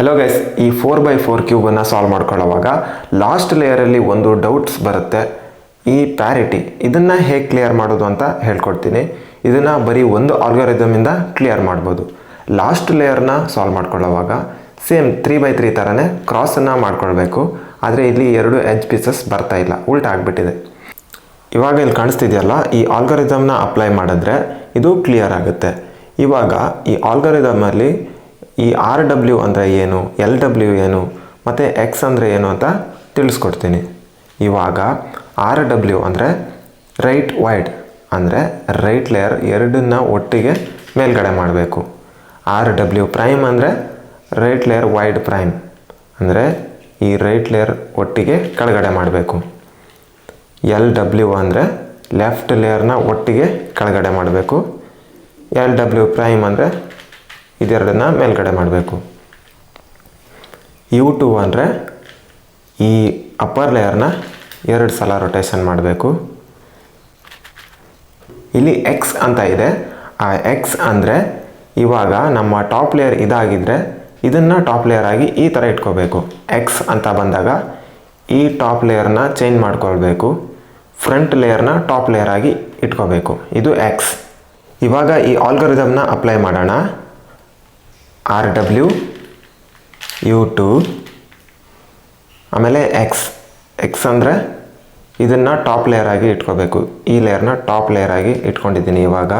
Hello guys ಈ four by four ಕ್ಯೂಬನ್ನು solve ಮಾಡ್ಕೊಳ್ಳೋವಾಗ ಲಾಸ್ಟ್ ಲೇಯರಲ್ಲಿ ಒಂದು ಡೌಟ್ಸ್ ಬರುತ್ತೆ. ಈ ಪ್ಯಾರಿಟಿ ಇದನ್ನು ಹೇಗೆ ಕ್ಲಿಯರ್ ಮಾಡೋದು ಅಂತ ಹೇಳ್ಕೊಡ್ತೀನಿ. ಇದನ್ನು ಬರೀ ಒಂದು ಆಲ್ಗೋರಿದಮಿಂದ ಕ್ಲಿಯರ್ ಮಾಡ್ಬೋದು. ಲಾಸ್ಟ್ ಲೇಯರ್ನ ಸಾಲ್ವ್ ಮಾಡ್ಕೊಳ್ಳೋವಾಗ ಸೇಮ್ ತ್ರೀ ಬೈ ತ್ರೀ ಥರನೇ ಕ್ರಾಸನ್ನು ಮಾಡ್ಕೊಳ್ಬೇಕು. ಆದರೆ ಇಲ್ಲಿ ಎರಡು ಎಜ್ ಪೀಸಸ್ ಬರ್ತಾ ಇಲ್ಲ, ಉಲ್ಟ ಆಗಿಬಿಟ್ಟಿದೆ. ಇವಾಗ ಇಲ್ಲಿ ಕಾಣಿಸ್ತಿದೆಯಲ್ಲ, ಈ ಆಲ್ಗೋರಿದಮ್ನ ಅಪ್ಲೈ ಮಾಡಿದ್ರೆ ಇದು ಕ್ಲಿಯರ್ ಆಗುತ್ತೆ. ಇವಾಗ ಈ ಆಲ್ಗರಿದಮಲ್ಲಿ ಈ ಆರ್ ಡಬ್ಲ್ಯೂ ಅಂದರೆ ಏನು ಎಲ್ ಡಬ್ಲ್ಯೂ ಏನು, ಮತ್ತು ಎಕ್ಸ್ ಅಂದರೆ ಏನು ಅಂತ ತಿಳಿಸ್ಕೊಡ್ತೀನಿ. ಇವಾಗ ಆರ್ ಡಬ್ಲ್ಯೂ ಅಂದರೆ ರೈಟ್ ವೈಡ್ ಅಂದರೆ ರೈಟ್ ಲೇಯರ್ ಎರಡನ್ನ ಒಟ್ಟಿಗೆ ಮೇಲ್ಗಡೆ ಮಾಡಬೇಕು. ಆರ್ ಡಬ್ಲ್ಯೂ ಪ್ರೈಮ್ ಅಂದರೆ ರೈಟ್ ಲೇಯರ್ ವೈಡ್ ಪ್ರೈಮ್ ಅಂದರೆ ಈ ರೈಟ್ ಲೇಯರ್ ಒಟ್ಟಿಗೆ ಕೆಳಗಡೆ ಮಾಡಬೇಕು. ಎಲ್ ಡಬ್ಲ್ಯೂ ಅಂದರೆ ಲೆಫ್ಟ್ ಲೇಯರ್ನ ಒಟ್ಟಿಗೆ ಕೆಳಗಡೆ ಮಾಡಬೇಕು. ಎಲ್ ಡಬ್ಲ್ಯೂ ಪ್ರೈಮ್ ಅಂದರೆ ಇದೆರಡನ್ನ ಮೇಲ್ಗಡೆ ಮಾಡಬೇಕು. ಯು ಟು ಅಂದರೆ ಈ ಅಪ್ಪರ್ ಲೇಯರ್ನ ಎರಡು ಸಲ ರೊಟೇಷನ್ ಮಾಡಬೇಕು. ಇಲ್ಲಿ ಎಕ್ಸ್ ಅಂತ ಇದೆ. ಆ ಎಕ್ಸ್ ಅಂದರೆ ಇವಾಗ ನಮ್ಮ ಟಾಪ್ ಲೇಯರ್ ಇದಾಗಿದ್ದರೆ ಇದನ್ನು ಟಾಪ್ ಲೇಯರ್ ಆಗಿ ಈ ಥರ ಇಟ್ಕೋಬೇಕು. ಎಕ್ಸ್ ಅಂತ ಬಂದಾಗ ಈ ಟಾಪ್ ಲೇಯರ್ನ ಚೇಂಜ್ ಮಾಡ್ಕೊಳ್ಬೇಕು. ಫ್ರಂಟ್ ಲೇಯರ್ನ ಟಾಪ್ ಲೇಯರ್ ಆಗಿ ಇಟ್ಕೋಬೇಕು. ಇದು ಎಕ್ಸ್ ಇವಾಗ ಈ ಆಲ್ಗರಿದಮ್ನ ಅಪ್ಲೈ ಮಾಡೋಣ. ಆರ್ ಡಬ್ಲ್ಯೂ ಯು ಟು ಆಮೇಲೆ ಎಕ್ಸ್ ಎಕ್ಸ್ ಅಂದರೆ ಇದನ್ನು ಟಾಪ್ ಲೇಯರ್ ಆಗಿ ಇಟ್ಕೋಬೇಕು. ಈ ಲೇಯರ್ನ ಟಾಪ್ ಲೇಯರ್ ಆಗಿ ಇಟ್ಕೊಂಡಿದ್ದೀನಿ ಇವಾಗ.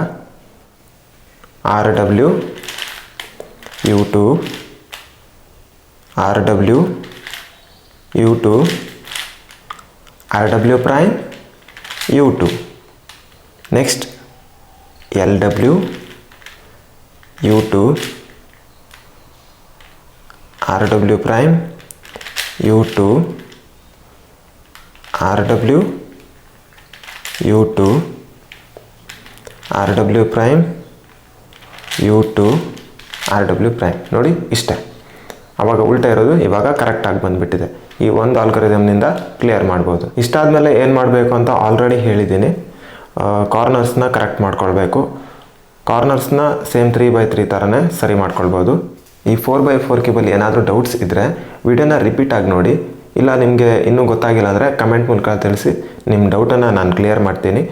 R W U two R W U two R W prime U two next L W U two R W prime U two R W U two R W prime U two R W prime ನೋಡಿ ಇಷ್ಟೇ. ಅವಾಗ ಉಲ್ಟಾ ಇರೋದು ಇವಾಗ ಕರೆಕ್ಟಾಗಿ ಬಂದುಬಿಟ್ಟಿದೆ. ಈ ಒಂದು ಆಲ್ಗರಿದಮ್ನಿಂದ ಕ್ಲಿಯರ್ ಮಾಡ್ಬೋದು. ಇಷ್ಟಾದಮೇಲೆ ಏನು ಮಾಡಬೇಕು ಅಂತ ಆಲ್ರೆಡಿ ಹೇಳಿದ್ದೀನಿ. ಕಾರ್ನರ್ಸ್ನ ಕರೆಕ್ಟ್ ಮಾಡ್ಕೊಳ್ಬೇಕು. ಕಾರ್ನರ್ಸ್ನ ಸೇಮ್ ತ್ರೀ ಬೈ ತ್ರೀ ಥರನೇ ಸರಿ ಮಾಡ್ಕೊಳ್ಬೋದು. ಈ ಫೋರ್ ಬೈ ಫೋರ್ ಕೇಬಲ್ ಏನಾದರೂ ಡೌಟ್ಸ್ ಇದ್ದರೆ ವಿಡಿಯೋನ ರಿಪೀಟ್ ಆಗಿ ನೋಡಿ. ಇಲ್ಲ ನಿಮಗೆ ಇನ್ನೂ ಗೊತ್ತಾಗಿಲ್ಲ ಅಂದರೆ ಕಮೆಂಟ್ ಮೂಲಕ ತಿಳಿಸಿ. ನಿಮ್ಮ ಡೌಟನ್ನು ನಾನು ಕ್ಲಿಯರ್ ಮಾಡ್ತೀನಿ.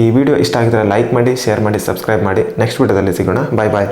ಈ ವಿಡಿಯೋ ಇಷ್ಟ ಆಗಿದ್ರೆ ಲೈಕ್ ಮಾಡಿ ಶೇರ್ ಮಾಡಿ ಸಬ್ಸ್ಕ್ರೈಬ್ ಮಾಡಿ. ನೆಕ್ಸ್ಟ್ ವಿಡಿಯೋದಲ್ಲಿ ಸಿಗೋಣ. ಬಾಯ್ ಬಾಯ್